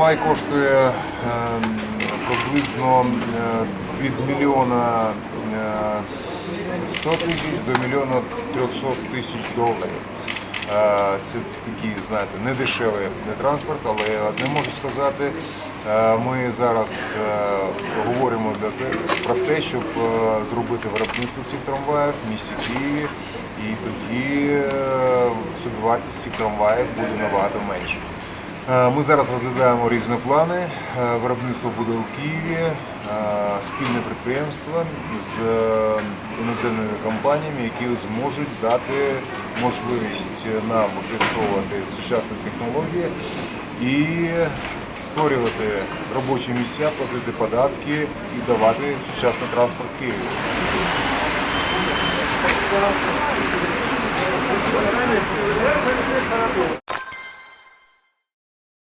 трамвай коштує е, приблизно е, від мільйона е, 100 тисяч до мільйона 300 тисяч доларів. Е, Це такий, знаєте, не дешевий не транспорт, але я одне можу сказати. е, Ми зараз е, говоримо про те, щоб е, зробити виробництво цих трамваїв в місті Києві, і тоді е, собівартість цих трамваїв буде набагато менше. Е, Ми зараз розглядаємо різні плани. Е, Виробництво буде у Києві, е, спільне підприємство з іноземними компаніями, які зможуть дати можливість нам використовувати сучасні технології і створювати робочі місця, платити податки і давати сучасний транспорт Києві.